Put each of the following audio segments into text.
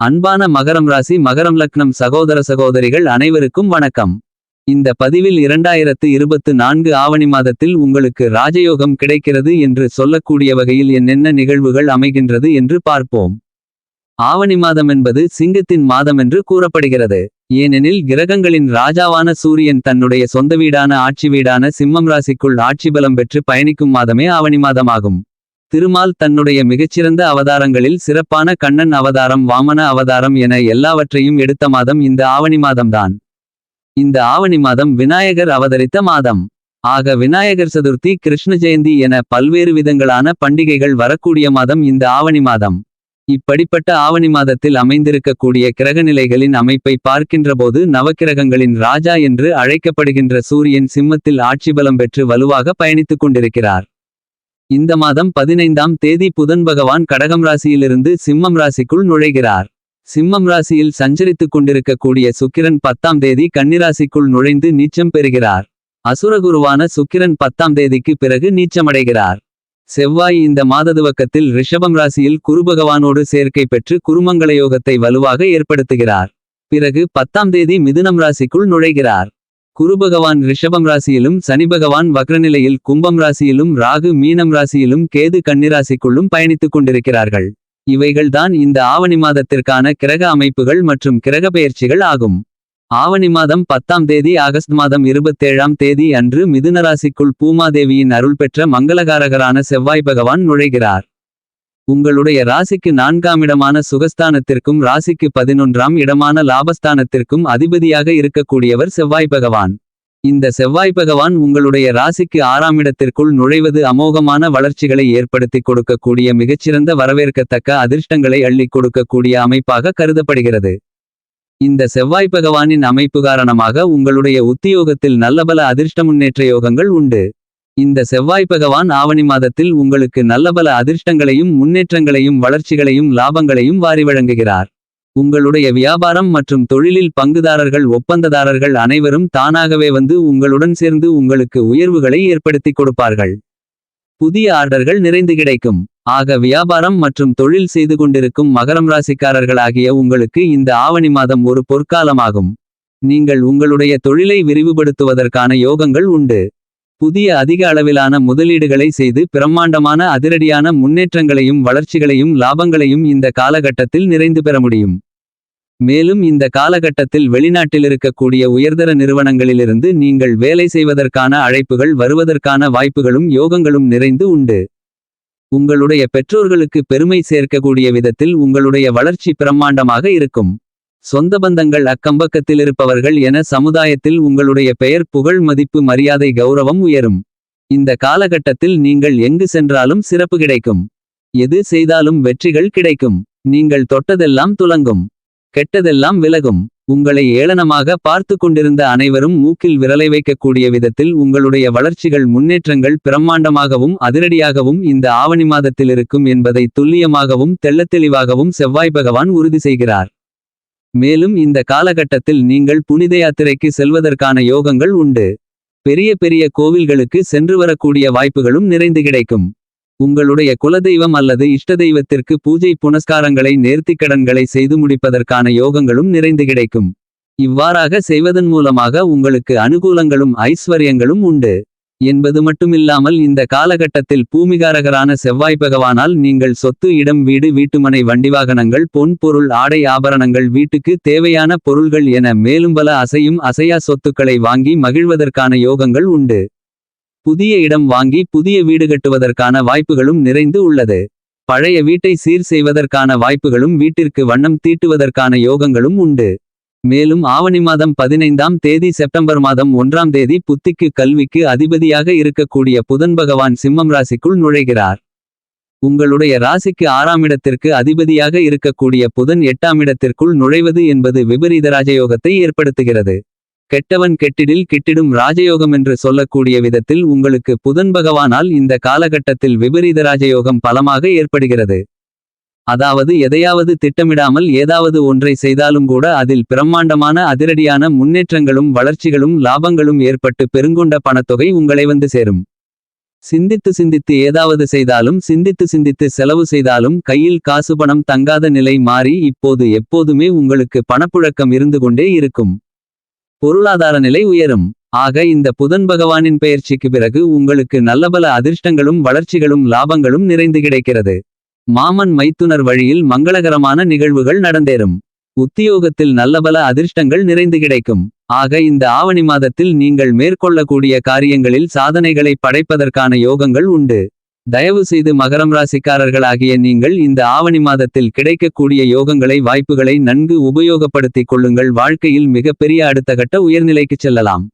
அன்பான மகரம் ராசி மகரம் லக்னம் சகோதர சகோதரிகள் அனைவருக்கும் வணக்கம். இந்த பதிவில் இரண்டாயிரத்து இருபத்து நான்கு ஆவணி மாதத்தில் உங்களுக்கு ராஜயோகம் கிடைக்கிறது என்று சொல்லக்கூடிய வகையில் என்னென்ன நிகழ்வுகள் அமைகின்றது என்று பார்ப்போம். ஆவணி மாதம் என்பது சிங்கத்தின் மாதம் என்று கூறப்படுகிறது. ஏனெனில் கிரகங்களின் ராஜாவான சூரியன் தன்னுடைய சொந்த வீடான ஆட்சி வீடான சிம்மம் ராசிக்குள் ஆட்சி பலம் பெற்று பயணிக்கும் மாதமே ஆவணி மாதமாகும். திருமால் தன்னுடைய மிகச்சிறந்த அவதாரங்களில் சிறப்பான கண்ணன் அவதாரம் வாமன அவதாரம் என எல்லாவற்றையும் எடுத்த மாதம் இந்த ஆவணி மாதம்தான். இந்த ஆவணி மாதம் விநாயகர் அவதரித்த மாதம். ஆக விநாயகர் சதுர்த்தி கிருஷ்ண ஜெயந்தி என பல்வேறு விதங்களான பண்டிகைகள் வரக்கூடிய மாதம் இந்த ஆவணி மாதம். இப்படிப்பட்ட ஆவணி மாதத்தில் அமைந்திருக்கக்கூடிய கிரகநிலைகளின் அமைப்பை பார்க்கின்றபோது நவக்கிரகங்களின் ராஜா என்று அழைக்கப்படுகின்ற சூரியன் சிம்மத்தில் ஆட்சி பலம் பெற்று வலுவாக பயணித்துக் கொண்டிருக்கிறார். இந்த மாதம் பதினைந்தாம் தேதி புதன் பகவான் கடகம் ராசியிலிருந்து சிம்மம் ராசிக்குள் நுழைகிறார். சிம்மம் ராசியில் சஞ்சரித்துக் கொண்டிருக்கக்கூடிய சுக்கிரன் பத்தாம் தேதி கன்னிராசிக்குள் நுழைந்து நீச்சம் பெறுகிறார். அசுரகுருவான சுக்கிரன் பத்தாம் தேதிக்கு பிறகு நீச்சமடைகிறார். செவ்வாய் இந்த மாததுவக்கத்தில் ரிஷபம் ராசியில் குருபகவானோடு சேர்க்கை பெற்று குருமங்கள யோகத்தை வலுவாக ஏற்படுத்துகிறார். பிறகு பத்தாம் தேதி மிதுனம் ராசிக்குள் நுழைகிறார். குருபகவான் ரிஷபம் ராசியிலும் சனிபகவான் வக்ரநிலையில் கும்பம் ராசியிலும் ராகு மீனம் ராசியிலும் கேது கன்னிராசிக்குள்ளும் பயணித்துக் கொண்டிருக்கிறார்கள். இவைகள்தான் இந்த ஆவணி மாதத்திற்கான கிரக அமைப்புகள் மற்றும் கிரக பெயர்ச்சிகள் ஆகும். ஆவணி மாதம் பத்தாம் தேதி ஆகஸ்ட் மாதம் இருபத்தேழாம் தேதி அன்று மிதுன ராசிக்குள் பூமாதேவியின் அருள் பெற்ற மங்களகாரகரான செவ்வாய் பகவான் நுழைகிறார். உங்களுடைய ராசிக்கு நான்காம் இடமான சுகஸ்தானத்திற்கும் ராசிக்கு பதினொன்றாம் இடமான லாபஸ்தானத்திற்கும் அதிபதியாக இருக்கக்கூடியவர் செவ்வாய் பகவான். இந்த செவ்வாய் பகவான் உங்களுடைய ராசிக்கு ஆறாம் இடத்திற்குள் நுழைவது அமோகமான வளர்ச்சிகளை ஏற்படுத்திக் கொடுக்கக்கூடிய மிகச்சிறந்த வரவேற்கத்தக்க அதிர்ஷ்டங்களை அள்ளிக் கொடுக்கக்கூடிய அமைப்பாக கருதப்படுகிறது. இந்த செவ்வாய் பகவானின் அமைப்பு காரணமாக உங்களுடைய உத்தியோகத்தில் நல்லபல அதிர்ஷ்ட முன்னேற்ற யோகங்கள் உண்டு. இந்த செவ்வாய் பகவான் ஆவணி மாதத்தில் உங்களுக்கு நல்லபல அதிர்ஷ்டங்களையும் முன்னேற்றங்களையும் வளர்ச்சிகளையும் லாபங்களையும் வாரி வழங்குகிறார். உங்களுடைய வியாபாரம் மற்றும் தொழிலில் பங்குதாரர்கள் ஒப்பந்ததாரர்கள் அனைவரும் தானாகவே வந்து உங்களுடன் சேர்ந்து உங்களுக்கு உயர்வுகளை ஏற்படுத்திக் கொடுப்பார்கள். புதிய ஆர்டர்கள் நிறைந்து கிடைக்கும். ஆக வியாபாரம் மற்றும் தொழில் செய்து கொண்டிருக்கும் மகரம் ராசிக்காரர்களாகிய உங்களுக்கு இந்த ஆவணி மாதம் ஒரு பொற்காலமாகும். நீங்கள் உங்களுடைய தொழிலை விரிவுபடுத்துவதற்கான யோகங்கள் உண்டு. புதிய அதிக அளவிலான முதலீடுகளை செய்து பிரம்மாண்டமான அதிரடியான முன்னேற்றங்களையும் வளர்ச்சிகளையும் லாபங்களையும் இந்த காலகட்டத்தில் நிறைந்து பெற முடியும். மேலும் இந்த காலகட்டத்தில் வெளிநாட்டில் இருக்கக்கூடிய உயர்தர நிறுவனங்களிலிருந்து நீங்கள் வேலை செய்வதற்கான அழைப்புகள் வருவதற்கான வாய்ப்புகளும் யோகங்களும் நிறைந்து உண்டு. உங்களுடைய பெற்றோர்களுக்கு பெருமை சேர்க்கக்கூடிய விதத்தில் உங்களுடைய வளர்ச்சி பிரம்மாண்டமாக இருக்கும். சொந்த பந்தங்கள் அக்கம்பக்கத்தில் இருப்பவர்கள் என சமுதாயத்தில் உங்களுடைய பெயர் புகழ் மதிப்பு மரியாதை கௌரவம் உயரும். இந்த காலகட்டத்தில் நீங்கள் எங்கு சென்றாலும் சிறப்பு கிடைக்கும். எது செய்தாலும் வெற்றிகள் கிடைக்கும். நீங்கள் தொட்டதெல்லாம் துலங்கும். கெட்டதெல்லாம் விலகும். உங்களை ஏளனமாக பார்த்து கொண்டிருந்த அனைவரும் மூக்கில் விரலை வைக்கக்கூடிய விதத்தில் உங்களுடைய வளர்ச்சிகள் முன்னேற்றங்கள் பிரம்மாண்டமாகவும் அதிரடியாகவும் இந்த ஆவணி மாதத்தில் இருக்கும் என்பதை துல்லியமாகவும் தெள்ளத்தெளிவாகவும் செவ்வாய் பகவான் உறுதி செய்கிறார். மேலும் இந்த காலகட்டத்தில் நீங்கள் புனித யாத்திரைக்கு செல்வதற்கான யோகங்கள் உண்டு. பெரிய பெரிய கோவில்களுக்கு சென்று வரக்கூடிய வாய்ப்புகளும் நிறைந்து கிடைக்கும். உங்களுடைய குலதெய்வம் அல்லது இஷ்ட தெய்வத்திற்கு பூஜை புனஸ்காரங்களை நேர்த்திக்கடன்களை செய்து முடிப்பதற்கான யோகங்களும் நிறைந்து கிடைக்கும். இவ்வாறாக செய்வதன் மூலமாக உங்களுக்கு அனுகூலங்களும் ஐஸ்வர்யங்களும் உண்டு. என்பது மட்டுமில்லாமல் இந்த காலகட்டத்தில் பூமிகாரகரான செவ்வாய் பகவானால் நீங்கள் சொத்து இடம் வீடு வீட்டுமனை வண்டிவாகனங்கள் பொன் பொருள் ஆடை ஆபரணங்கள் வீட்டுக்கு தேவையான பொருள்கள் என மேலும் பல அசையும் அசையா சொத்துக்களை வாங்கி மகிழ்வதற்கான யோகங்கள் உண்டு. புதிய இடம் வாங்கி புதிய வீடு கட்டுவதற்கான வாய்ப்புகளும் நிறைந்து உள்ளது. பழைய வீட்டை சீர் செய்வதற்கான வாய்ப்புகளும் வீட்டிற்கு வண்ணம் தீட்டுவதற்கான யோகங்களும் உண்டு. மேலும் ஆவணி மாதம் பதினைந்தாம் தேதி செப்டம்பர் மாதம் ஒன்றாம் தேதி புத்திக்கு கல்விக்கு அதிபதியாக இருக்கக்கூடிய புதன் பகவான் சிம்மம் ராசிக்குள் நுழைகிறார். உங்களுடைய ராசிக்கு ஆறாம் இடத்திற்கு அதிபதியாக இருக்கக்கூடிய புதன் எட்டாம் இடத்திற்குள் நுழைவது என்பது விபரீத ராஜயோகத்தை ஏற்படுத்துகிறது. கெட்டவன் கெட்டிடில் கிட்டிடும் ராஜயோகம் என்று சொல்லக்கூடிய விதத்தில் உங்களுக்கு புதன் பகவானால் இந்த காலகட்டத்தில் விபரீத ராஜயோகம் பலமாக ஏற்படுகிறது. அதாவது எதையாவது திட்டமிடாமல் ஏதாவது ஒன்றை செய்தாலும் கூட அதில் பிரம்மாண்டமான அதிரடியான முன்னேற்றங்களும் வளர்ச்சிகளும் லாபங்களும் ஏற்பட்டு பெருங்கொண்ட பணத்தொகை உங்களை வந்து சேரும். சிந்தித்து சிந்தித்து ஏதாவது செய்தாலும் சிந்தித்து சிந்தித்து செலவு செய்தாலும் கையில் காசு பணம் தங்காத நிலை மாறி இப்போது எப்போதுமே உங்களுக்கு பணப்புழக்கம் இருந்து கொண்டே இருக்கும். பொருளாதார நிலை உயரும். ஆக இந்த புதன் பகவானின் பெயர்ச்சிக்கு பிறகு உங்களுக்கு நல்லபல அதிர்ஷ்டங்களும் வளர்ச்சிகளும் லாபங்களும் நிறைந்து கிடைக்கிறது. மாமன் மைத்துனர் வழியில் மங்களகரமான நிகழ்வுகள் நடந்தேறும். உத்தியோகத்தில் நல்லபல அதிர்ஷ்டங்கள் நிறைந்து கிடைக்கும். ஆக இந்த ஆவணி மாதத்தில் நீங்கள் மேற்கொள்ளக்கூடிய காரியங்களில் சாதனைகளை படைப்பதற்கான யோகங்கள் உண்டு. தயவு செய்து மகரம் ராசிக்காரர்களாகிய நீங்கள் இந்த ஆவணி மாதத்தில் கிடைக்கக்கூடிய யோகங்களை வாய்ப்புகளை நன்கு உபயோகப்படுத்திக் கொள்ளுங்கள். வாழ்க்கையில் மிகப்பெரிய அடுத்த கட்ட உயர்நிலைக்குச் செல்லலாம்.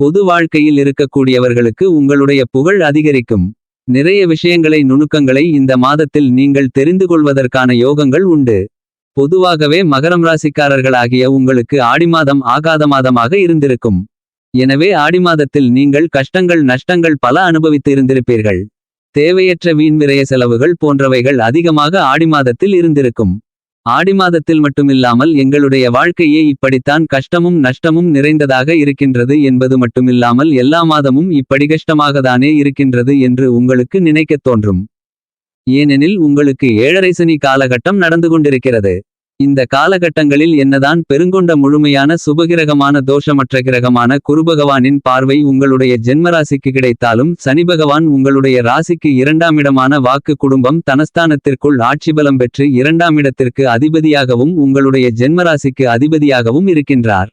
பொது வாழ்க்கையில் இருக்கக்கூடியவர்களுக்கு உங்களுடைய புகழ் அதிகரிக்கும். நிறைய விஷயங்களை நுணுக்கங்களை இந்த மாதத்தில் நீங்கள் தெரிந்து கொள்வதற்கான யோகங்கள் உண்டு. பொதுவாகவே மகரம் ராசிக்காரர்களாகிய உங்களுக்கு ஆடி மாதம் ஆகாத மாதமாக இருந்திருக்கும். எனவே ஆடி மாதத்தில் நீங்கள் கஷ்டங்கள் நஷ்டங்கள் பல அனுபவித்து இருந்திருப்பீர்கள். தேவையற்ற வீண் விரய செலவுகள் போன்றவைகள் அதிகமாக ஆடி மாதத்தில் இருந்திருக்கும். ஆடி மாதத்தில் மட்டுமில்லாமல் எங்களுடைய வாழ்க்கையே இப்படித்தான் கஷ்டமும் நஷ்டமும் நிறைந்ததாக இருக்கின்றது என்பது மட்டுமில்லாமல் எல்லா மாதமும் இப்படி கஷ்டமாகத்தானே இருக்கின்றது என்று உங்களுக்கு நினைக்கத் தோன்றும். ஏனெனில் உங்களுக்கு ஏழரை சனி காலகட்டம் நடந்து கொண்டிருக்கிறது. இந்த காலகட்டங்களில் என்னதான் பெருங்கொண்ட முழுமையான சுபகிரகமான தோஷமற்ற கிரகமான குருபகவானின் பார்வை உங்களுடைய ஜென்மராசிக்கு கிடைத்தாலும் சனி பகவான் உங்களுடைய ராசிக்கு இரண்டாம் இடமான வாக்கு குடும்பம் தனஸ்தானத்திற்குள் ஆட்சிபலம் பெற்று இரண்டாம் இடத்திற்கு அதிபதியாகவும் உங்களுடைய ஜென்மராசிக்கு அதிபதியாகவும் இருக்கின்றார்.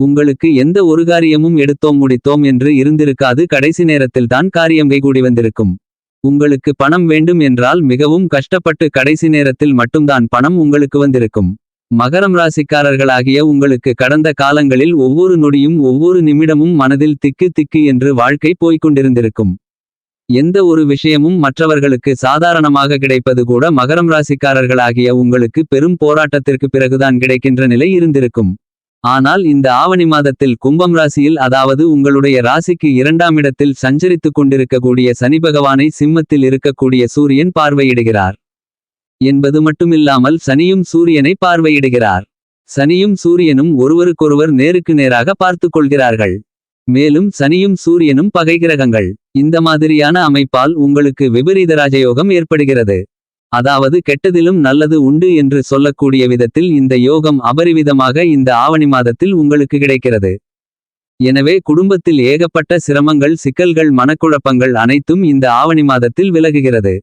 உங்களுக்கு எந்த ஒரு காரியமும் எடுத்தோம் முடித்தோம் என்று இருந்திருக்காது கடைசி நேரத்தில்தான் காரியம் கைகூடி வந்திருக்கும். உங்களுக்கு பணம் வேண்டும் என்றால் மிகவும் கஷ்டப்பட்டு கடைசி நேரத்தில் மட்டும்தான் பணம் உங்களுக்கு வந்திருக்கும். மகரம் ராசிக்காரர்களாகிய உங்களுக்கு கடந்த காலங்களில் ஒவ்வொரு நொடியும் ஒவ்வொரு நிமிடமும் மனதில் திக்கு திக்கு என்று வாழ்க்கை போய்க் கொண்டிருந்திருக்கும். எந்த ஒரு விஷயமும் மற்றவர்களுக்கு சாதாரணமாக கிடைப்பது கூட மகரம் ராசிக்காரர்களாகிய உங்களுக்கு பெரும் போராட்டத்திற்கு பிறகுதான் கிடைக்கின்ற நிலை இருந்திருக்கும். ஆனால் இந்த ஆவணி மாதத்தில் கும்பம் ராசியில் அதாவது உங்களுடைய ராசிக்கு இரண்டாம் இடத்தில் சஞ்சரித்துக் கொண்டிருக்கக்கூடிய சனி பகவானை சிம்மத்தில் இருக்கக்கூடிய சூரியன் பார்வையிடுகிறார். என்பது மட்டுமில்லாமல் சனியும் சூரியனை பார்வையிடுகிறார். சனியும் சூரியனும் ஒருவருக்கொருவர் நேருக்கு நேராக பார்த்துக் கொள்கிறார்கள். மேலும் சனியும் சூரியனும் பகை கிரகங்கள். இந்த மாதிரியான அமைப்பால் உங்களுக்கு விபரீத ராஜயோகம் ஏற்படுகிறது. அதாவது கெட்டதிலும் நல்லது உண்டு என்று சொல்லக்கூடிய விதத்தில் இந்த யோகம் அபரிவிதமாக இந்த ஆவணி மாதத்தில் உங்களுக்கு கிடைக்கிறது. எனவே குடும்பத்தில் ஏகப்பட்ட சிரமங்கள் சிக்கல்கள் மனக்குழப்பங்கள் அனைத்தும் இந்த ஆவணி மாதத்தில் விலகுகிறது.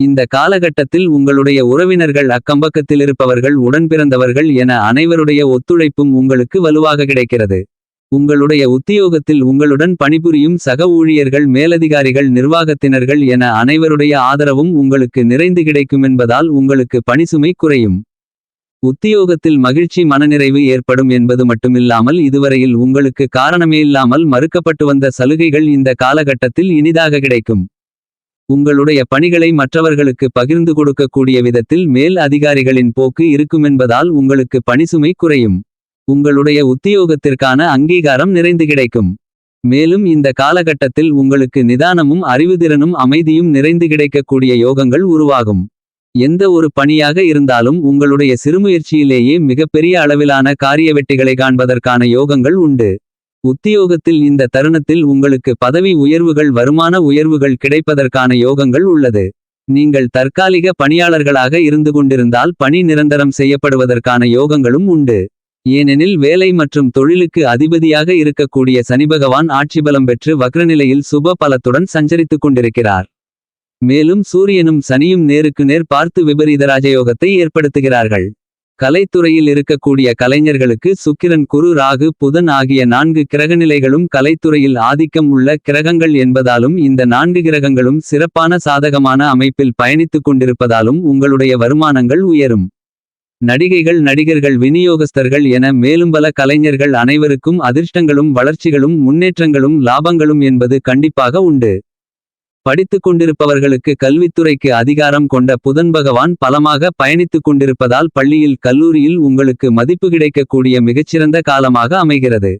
இந்த காலகட்டத்தில் உங்களுடைய உறவினர்கள் அக்கம்பக்கத்தில் இருப்பவர்கள் உடன் பிறந்தவர்கள் என அனைவருடைய ஒத்துழைப்பும் உங்களுக்கு வலுவாக கிடைக்கிறது. உங்களுடைய உத்தியோகத்தில் உங்களுடன் பணிபுரியும் சக ஊழியர்கள் மேலதிகாரிகள் நிர்வாகத்தினர்கள் என அனைவருடைய ஆதரவும் உங்களுக்கு நிறைந்து கிடைக்குமென்பதால் உங்களுக்கு பணிசுமை குறையும். உத்தியோகத்தில் மகிழ்ச்சி மனநிறைவு ஏற்படும் என்பது மட்டுமில்லாமல் இதுவரையில் உங்களுக்கு காரணமே இல்லாமல் மறுக்கப்பட்டு வந்த சலுகைகள் இந்த காலகட்டத்தில் இனிதாக கிடைக்கும். உங்களுடைய பணிகளை மற்றவர்களுக்கு பகிர்ந்து கொடுக்கக்கூடிய விதத்தில் மேல் அதிகாரிகளின் போக்கு இருக்குமென்பதால் உங்களுக்கு பணிசுமை குறையும். உங்களுடைய உத்தியோகத்திற்கான அங்கீகாரம் நிறைந்து கிடைக்கும். மேலும் இந்த காலகட்டத்தில் உங்களுக்கு நிதானமும் அறிவுதிறனும் அமைதியும் நிறைந்து கிடைக்கக்கூடிய யோகங்கள் உருவாகும். எந்த ஒரு பணியாக இருந்தாலும் உங்களுடைய சிறுமுயற்சியிலேயே மிகப்பெரிய அளவிலான காரிய வெட்டிகளை காண்பதற்கான யோகங்கள் உண்டு. உத்தியோகத்தில் இந்த தருணத்தில் உங்களுக்கு பதவி உயர்வுகள் வருமான உயர்வுகள் கிடைப்பதற்கான யோகங்கள் உள்ளது. நீங்கள் தற்காலிக பணியாளர்களாக இருந்து கொண்டிருந்தால் பணி நிரந்தரம் செய்யப்படுவதற்கான யோகங்களும் உண்டு. ஏனெனில் வேலை மற்றும் தொழிலுக்கு அதிபதியாக இருக்கக்கூடிய சனிபகவான் ஆட்சிபலம் பெற்று வக்ரநிலையில் சுப பலத்துடன் சஞ்சரித்துக் கொண்டிருக்கிறார். மேலும் சூரியனும் சனியும் நேருக்கு நேர் பார்த்து விபரீத ராஜயோகத்தை ஏற்படுத்துகிறார்கள். கலைத்துறையில் இருக்கக்கூடிய கலைஞர்களுக்கு சுக்கிரன் குரு ராகு புதன் ஆகிய நான்கு கிரகநிலைகளும் கலைத்துறையில் ஆதிக்கம் உள்ள கிரகங்கள் என்பதாலும் இந்த நான்கு கிரகங்களும் சிறப்பான சாதகமான அமைப்பில் பயணித்துக் கொண்டிருப்பதாலும் உங்களுடைய வருமானங்கள் உயரும். நடிகைகள் நடிகர்கள் விநியோகஸ்தர்கள் என மேலும் பல கலைஞர்கள் அனைவருக்கும் அதிர்ஷ்டங்களும் வளர்ச்சிகளும் முன்னேற்றங்களும் லாபங்களும் என்பது கண்டிப்பாக உண்டு. படித்துக் கொண்டிருப்பவர்களுக்கு கல்வித்துறைக்கு அதிகாரம் கொண்ட புதன் பகவான் பலமாக பயணித்துக் கொண்டிருப்பதால் பள்ளியில் கல்லூரியில் உங்களுக்கு மதிப்பு கிடைக்கக்கூடிய மிகச்சிறந்த காலமாக அமைகிறது.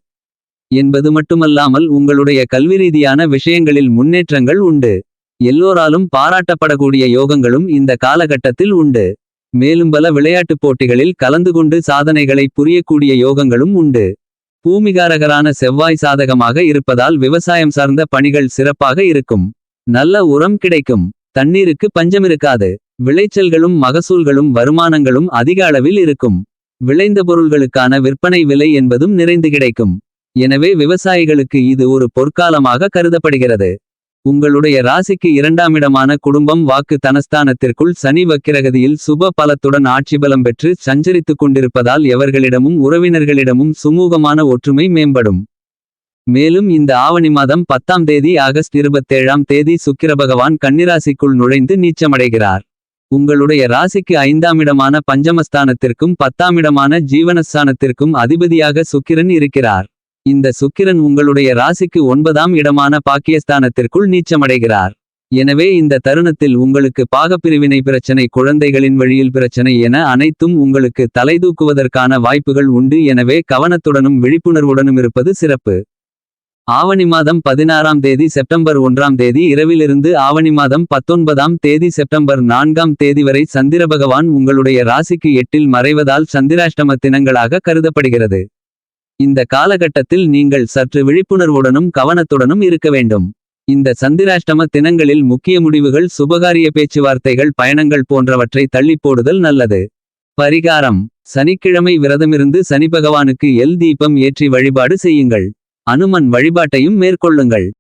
என்பது மட்டுமல்லாமல் உங்களுடைய கல்வி ரீதியான விஷயங்களில் முன்னேற்றங்கள் உண்டு. எல்லோராலும் பாராட்டப்படக்கூடிய யோகங்களும் இந்த காலகட்டத்தில் உண்டு. மேலும் பல விளையாட்டுப் போட்டிகளில் கலந்து கொண்டு சாதனைகளை புரியக்கூடிய யோகங்களும் உண்டு பூமிகாரகரான செவ்வாய் சாதகமாக இருப்பதால் விவசாயம் சார்ந்த பணிகள் சிறப்பாக இருக்கும். நல்ல உரம் கிடைக்கும். தண்ணீருக்கு பஞ்சமிருக்காது. விளைச்சல்களும் மகசூல்களும் வருமானங்களும் அதிக அளவில் இருக்கும். விளைந்த பொருள்களுக்கான விற்பனை விலை என்பதும் நிறைந்து கிடைக்கும். எனவே விவசாயிகளுக்கு இது ஒரு பொற்காலமாக கருதப்படுகிறது. உங்களுடைய ராசிக்கு இரண்டாமிடமான குடும்பம் வாக்கு தனஸ்தானத்திற்குள் சனி வக்கிரகதியில் சுப பலத்துடன் ஆட்சிபலம் பெற்று சஞ்சரித்துக் கொண்டிருப்பதால் எவர்களிடமும் உறவினர்களிடமும் சுமூகமான ஒற்றுமை மேம்படும். மேலும் இந்த ஆவணி மாதம் பத்தாம் தேதி ஆகஸ்ட் இருபத்தேழாம் தேதி சுக்கிரபகவான் கன்னிராசிக்குள் நுழைந்து நீச்சமடைகிறார். உங்களுடைய ராசிக்கு ஐந்தாமிடமான பஞ்சமஸ்தானத்திற்கும் பத்தாமிடமான ஜீவனஸ்தானத்திற்கும் அதிபதியாக சுக்கிரன் இருக்கிறார். இந்த சுக்கிரன் உங்களுடைய ராசிக்கு ஒன்பதாம் இடமான பாக்கியஸ்தானத்திற்குள் நீச்சமடைகிறார். எனவே இந்த தருணத்தில் உங்களுக்கு பாகப்பிரிவினை பிரச்சனை குழந்தைகளின் வழியில் பிரச்சனை என அனைத்தும் உங்களுக்கு தலைதூக்குவதற்கான வாய்ப்புகள் உண்டு எனவே கவனத்துடனும் விழிப்புணர்வுடனும் இருப்பது சிறப்பு. ஆவணி மாதம் பதினாறாம் தேதி செப்டம்பர் ஒன்றாம் தேதி இரவிலிருந்து ஆவணி மாதம் பத்தொன்பதாம் தேதி செப்டம்பர் நான்காம் தேதி வரை சந்திரபகவான் உங்களுடைய ராசிக்கு எட்டில் மறைவதால் சந்திராஷ்டம தினங்களாக கருதப்படுகிறது. இந்த காலகட்டத்தில் நீங்கள் சற்று விழிப்புணர்வுடனும் கவனத்துடனும் இருக்க வேண்டும். இந்த சந்திராஷ்டம தினங்களில் முக்கிய முடிவுகள் சுபகாரிய பேச்சுவார்த்தைகள் பயணங்கள் போன்றவற்றை தள்ளிப்போடுதல் நல்லது. பரிகாரம் சனிக்கிழமை விரதமிருந்து சனிபகவானுக்கு எல் தீபம் ஏற்றி வழிபாடு செய்யுங்கள். அனுமன் வழிபாட்டையும் மேற்கொள்ளுங்கள்.